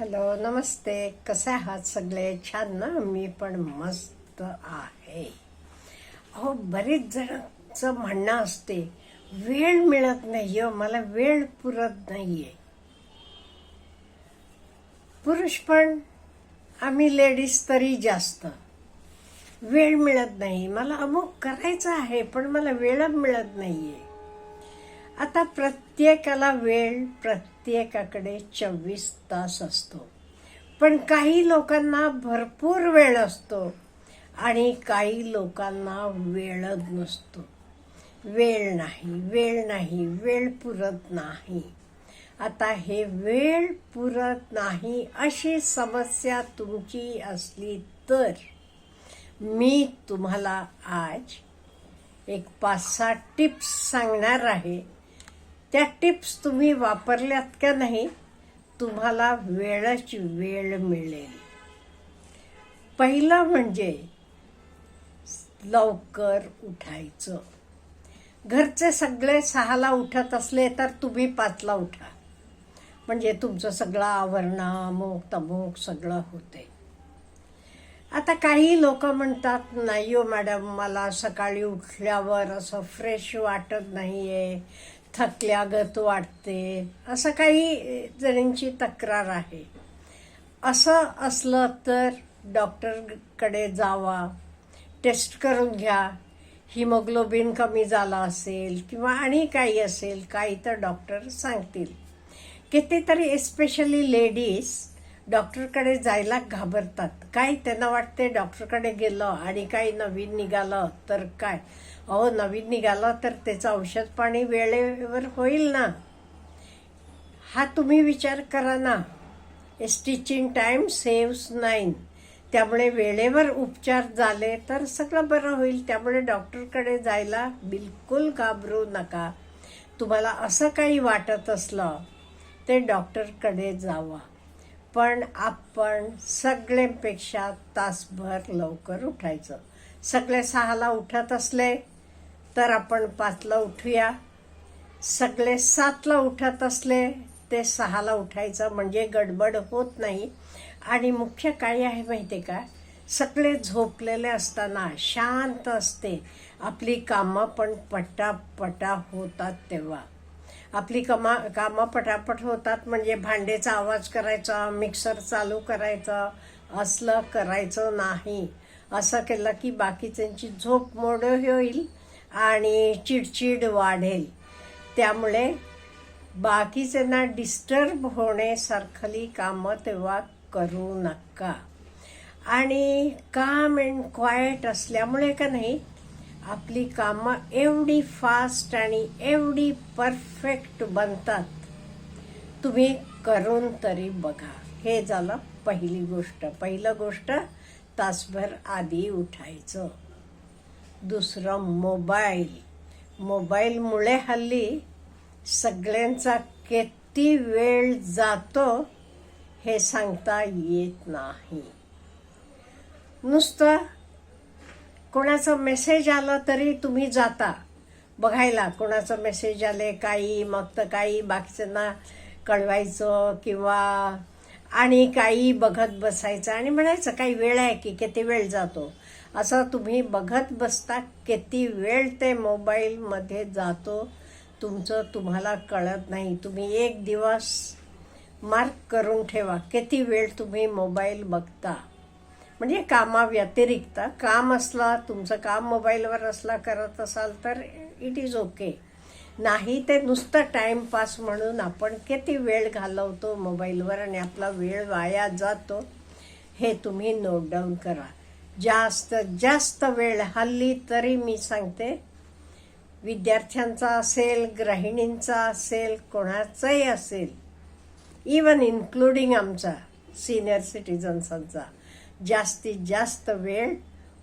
Hello नमस्ते. कसे आहात सगळे? छान ना? मी पण मस्त आहे. अहो बरेच जणांचं म्हणणं असते वेळ मिळत नाही मला वेळ पुरत नाहीये. पुरुष पण आम्ही लेडीज तरी जास्त. वेळ मिळत नाही. मला अमुक करायचं आहे पण मला वेळ मिळत नाहीये. आता प्रत्येकाला वेळ प्रत्येकाकडे चोवीस तास असतो. पण काही लोकांना भरपूर वेळ असतो आणि काही लोकांना वेळच नसतो. वेळ नाही वेळ नाही वेळ पुरत नाही. आता हे वेळ पुरत नाही अशी समस्या तुमची असली तर मी तुम्हाला आज एक पाच सहा टिप्स सांगणार आहे. त्या टिप्स तुम्ही वापरल्यात का नाही तुम्हाला वेळच वेळ मिळेल. पहिलं म्हणजे लवकर उठायचं. घरचे सगळे सहाला उठत असले तर तुम्ही पाचला उठा. म्हणजे तुमचं सगळं आवरणं अमुक तमुक सगळं होते. आता काही लोक म्हणतात नाही हो मॅडम मला सकाळी उठल्यावर असं फ्रेश वाटत नाही आहे थकल्यागत वाटते. असं काही जणींची तक्रार आहे. असं असलं तर डॉक्टरकडे जावा. टेस्ट करून घ्या. हिमोग्लोबिन कमी झाला असेल किंवा आणि काही असेल काही तर डॉक्टर सांगतील. कितीतरी एस्पेशली लेडीज डॉक्टरकडे जायला घाबरतात. काय त्यांना वाटते डॉक्टरकडे गेलं आणि काही नवीन निघालं तर काय? अहो नवीन निघाला तर त्याचं औषध पाणी वेळेवर होईल ना. हा तुम्ही विचार करा ना. स्टिचिंग टाईम सेव्स नाईन त्यामुळे वेळेवर उपचार झाले तर सगळं बरं होईल. त्यामुळे डॉक्टरकडे जायला बिलकुल घाबरू नका. तुम्हाला असं काही वाटत असलं ते डॉक्टरकडे जावा. पण आपण सगळ्यांपेक्षा तासभर लवकर उठायचं. सगळे सहाला उठत असले तर आपण पाचला उठूया. सगळे सातला उठत असले ते सहाला उठायचं म्हणजे गडबड होत नाही. आणि मुख्य काय आहे माहिती आहे का? सगळे झोपलेले असताना शांत असते. आपली कामं पण पटापटा होतात तेव्हा. आपली कमा कामं पटापट होतात म्हणजे भांडेचा आवाज करायचा मिक्सर चालू करायचा असलं करायचं नाही. असं केलं की बाकीच्यांची झोप मोड होईल. आणि चिडचिड वाढेल. त्यामुळे बाकीच्यांना डिस्टर्ब होण्यासारखली कामं तेव्हा करू नका. आणि काम अँड क्वायट असल्यामुळे का नाही आपली कामं एवढी फास्ट आणि एवढी परफेक्ट बनतात. तुम्ही करून तरी बघा. हे झालं पहिली गोष्ट. पहिलं गोष्ट तासभर आधी उठायचं. दुसरं मोबाईल. मोबाईलमुळे हल्ली सगळ्यांचा किती वेळ जातो हे सांगता येत नाही. नुसतं कोणाचा मेसेज आला तरी तुम्ही जाता. बघायला कोणाचं मेसेज आले काही मग तर काही बाकीच्यांना कळवायचं किंवा आणि काही बघत बसायचं आणि म्हणायचं काही वेळ आहे की किती वेळ जातो? असं तुम्ही बघत बसता किती वेळ ते मोबाईलमध्ये जातो तुमचं तुम्हाला कळत नाही. तुम्ही एक दिवस मार्क करून ठेवा. किती वेळ तुम्ही मोबाईल बघता? म्हणजे कामाव्यतिरिक्त काम असला तुमचं काम मोबाईलवर असला करत असाल तर इट इज ओके नाही ते नुसतं टाईमपास म्हणून आपण किती वेळ घालवतो मोबाईलवर आणि आपला वेळ वाया जातो हे तुम्ही नोट डाऊन करा. जास्त जास्त वेळ हल्ली तरी मी सांगते विद्यार्थ्यांचा असेल गृहिणींचा असेल कोणाचाही असेल इवन इन्क्लुडिंग आमचा सिनियर सिटीजन्सांचा जास्तीत जास्त वेळ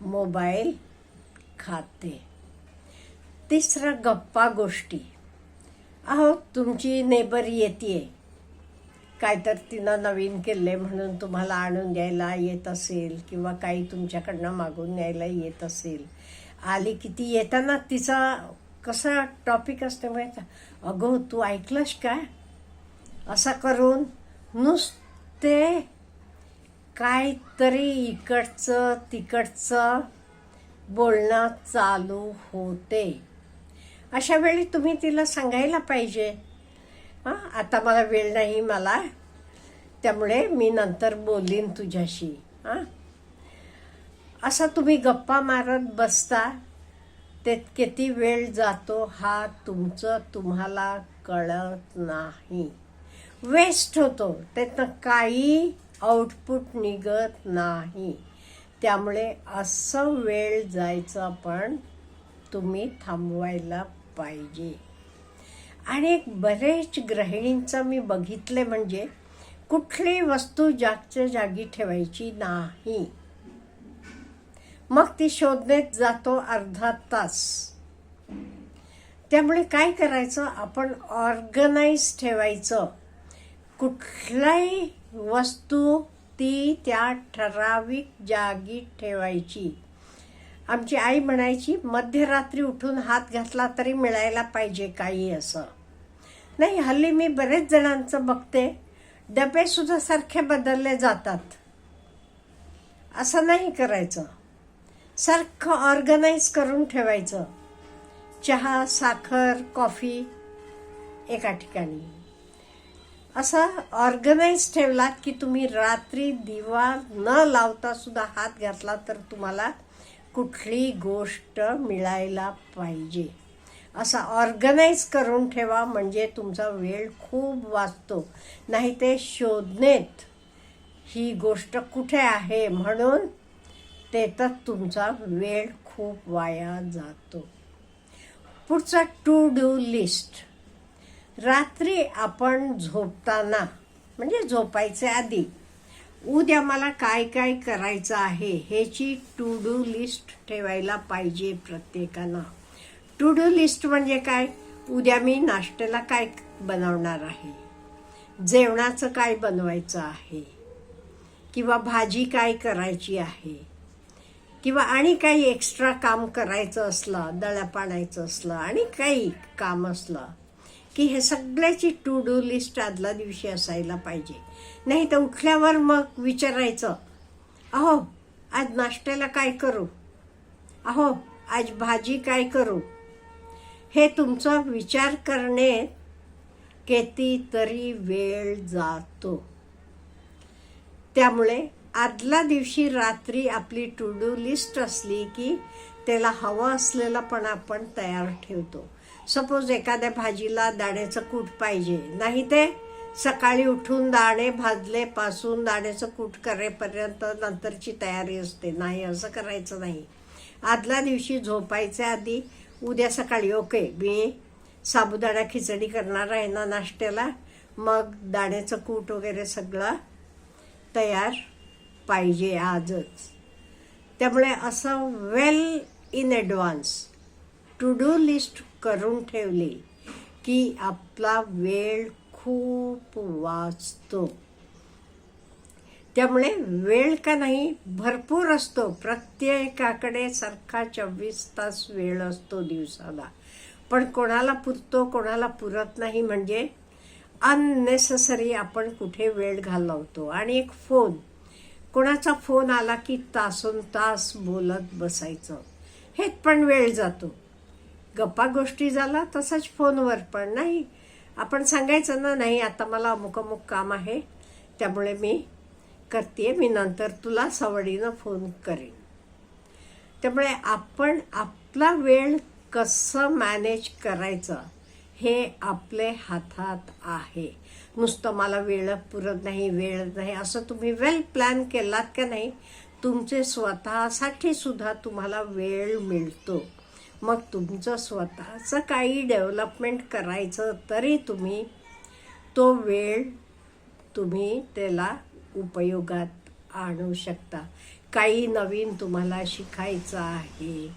मोबाईल खाते. तिसरं गप्पा गोष्टी. अहो तुमची नेबर येते काय तर तिनं नवीन केले म्हणून तुम्हाला आणून द्यायला येत असेल किंवा काही तुमच्याकडनं मागून न्यायला येत असेल. आली किती येताना तिचा कसा टॉपिक असते माहिती अगो तू ऐकलंस काय? असा करून नुसते काहीतरी इकडचं तिकडचं बोलणं चालू होते. अशा वेळी तुम्ही तिला सांगायला पाहिजे. हां आता मला वेळ नाही मला. त्यामुळे मी नंतर बोलीन तुझ्याशी हां. असा तुम्ही गप्पा मारत बसता ते किती वेळ जातो हा तुमचं तुम्हाला कळत नाही. वेस्ट होतो त्यातनं काही आउटपुट निघत नाही. त्यामुळे असं वेळ जायचं पण तुम्ही थांबवायला पाहिजे. आणि एक बरेच गृहिणींचं मी बघितले म्हणजे कुठली वस्तू जागच्या जागी ठेवायची नाही. मग ती शोधण्यात जातो अर्धा तास. त्यामुळे काय करायचं? आपण ऑर्गनाईज ठेवायचं. कुठलाही वस्तू ती त्या ठराविक जागी ठेवायची. आमची आई म्हणायची मध्यरात्री उठून हात घातला तरी मिळायला पाहिजे काही असं. नाही हल्ली मी बरेच जणांचं बघते डबे सुद्धा सारखे बदलले जातात. असं नाही करायचं. सारखं ऑर्गनाईज करून ठेवायचं. चहा साखर कॉफी एका ठिकाणी. असं ऑर्गनाईज ठेवलात की तुम्ही रात्री दिवा न लावता सुद्धा हात घातला तर तुम्हाला कुठली गोष्ट मिळायला पाहिजे? असा ऑर्गनाईज करून ठेवा म्हणजे तुमचा वेळ खूप वाचतो. नाही ते शोधणेत ही गोष्ट कुठे आहे म्हणून ते तर तुमचा वेळ खूप वाया जातो. पुढचा टू डू लिस्ट रात्री आपण झोपताना म्हणजे झोपायचे आधी उद्या मला काय काय करायचं आहे ह्याची टू डू लिस्ट ठेवायला पाहिजे प्रत्येकानं. टू डू लिस्ट म्हणजे काय? उद्या मी नाश्त्याला काय बनवणार आहे? जेवणाचं काय बनवायचं आहे? किंवा भाजी काय करायची आहे? किंवा आणि काही एक्स्ट्रा काम करायचं असलं दळ्या आणायचं असलं आणि काही काम असलं की हे सगळ्याची टू डू लिस्ट आदल्या दिवशी असायला पाहिजे. नाही तर उठल्यावर मग विचारायचं अहो आज नाश्त्याला काय करू? अहो आज भाजी काय करू? हे तुमचा विचार करणे कितीतरी वेळ जातो. त्यामुळे आदल्या दिवशी रात्री आपली टू डू लिस्ट असली की त्याला हवं असलेलं पण आपण तयार ठेवतो. सपोज एखाद्या भाजीला दाण्याचं कूट पाहिजे. नाही ते सकाळी उठून दाणे भाजले पासून दाण्याचं कूट करेपर्यंत नंतरची तयारी असते. नाही असं करायचं नाही. आदल्या दिवशी झोपायच्या आधी उद्या सकाळी ओके मी साबुदाणा खिचडी करणार आहे ना नाश्त्याला. मग दाण्याचं कूट वगैरे सगळं तयार पाहिजे आजच. त्यामुळे असं well in advance to do list करून ठेवली की आपला वेळ खूप वाचतो. त्यामुळे वेळ का नाही भरपूर असतो. प्रत्येकाकडे सारखा चोवीस तास वेळ असतो दिवसाला. पण कोणाला पुरतो कोणाला पुरत नाही म्हणजे अननेसेसरी आपण कुठे वेळ घालवतो. आणि एक फोन कोणाचा फोन आला की तासून तास बोलत बसायचं. हेच पण वेळ जातो. गप्पा गोष्टी झाला तसंच फोनवर. पण नाही आपण सांगायचं ना नाही आता मला अमुक अमुक काम आहे त्यामुळे मी करते मी नंतर तुला सवडीनं फोन करेन. त्यामुळे आपण आपला वेळ कसं मॅनेज करायचं हे आपले हातात आहे. नुसतं मला वेळ पुरत नाही वेळ नाही असं तुम्ही वेल प्लॅन केलात का नाही तुमचे स्वतःसाठी सुद्धा तुम्हाला वेळ मिळतो. मग तुमचं स्वतःचं काही डेव्हलपमेंट करायचं तरी तुम्ही तो वेळ तुम्ही त्याला उपयोगात आणू शकता. काही नवीन तुम्हाला शिकायचं आहे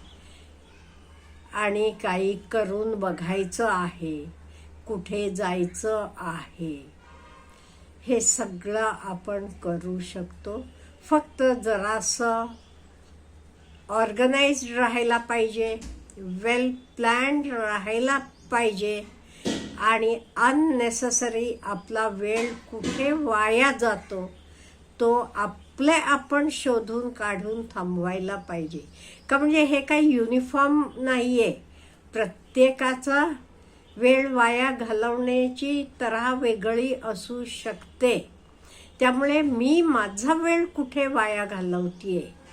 आणि काही करून बघायचं आहे. कुठे जायचं आहे? हे सगळं आपण करू शकतो. फक्त जरासं ऑर्गनाइज्ड राहायला पाहिजे. वेल प्लॅन्ड राहायला पाहिजे. आणि अननेसेसरी आपला वेळ कुठे वाया जातो तो आपले आपण शोधून काढून थांबवायला पाहिजे. का म्हणजे हे काही युनिफॉर्म नाही आहे प्रत्येकाचा वेळ वाया घालवण्याची तऱ्हा वेगळी असू शकते. त्यामुळे मी माझा वेळ कुठे वाया घालवतीये?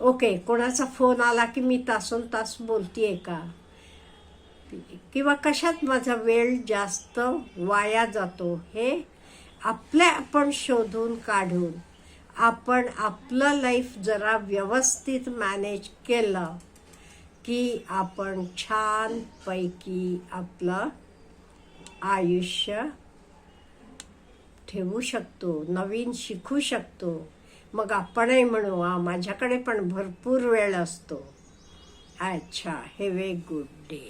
ओके कोणाचा फोन आला की मी तासोन तास बोलतीये का किंवा कशात माझा वेळ जास्त वाया जातो हे आपल्या आपण शोधून काढून आपण आपलं लाईफ जरा व्यवस्थित मॅनेज केलं की आपण छानपैकी आपलं आयुष्य ठेवू शकतो नवीन शिकू शकतो मग आपणही म्हणू हा माझ्याकडे पण भरपूर वेळ असतो. अच्छा हॅव ए गुड डे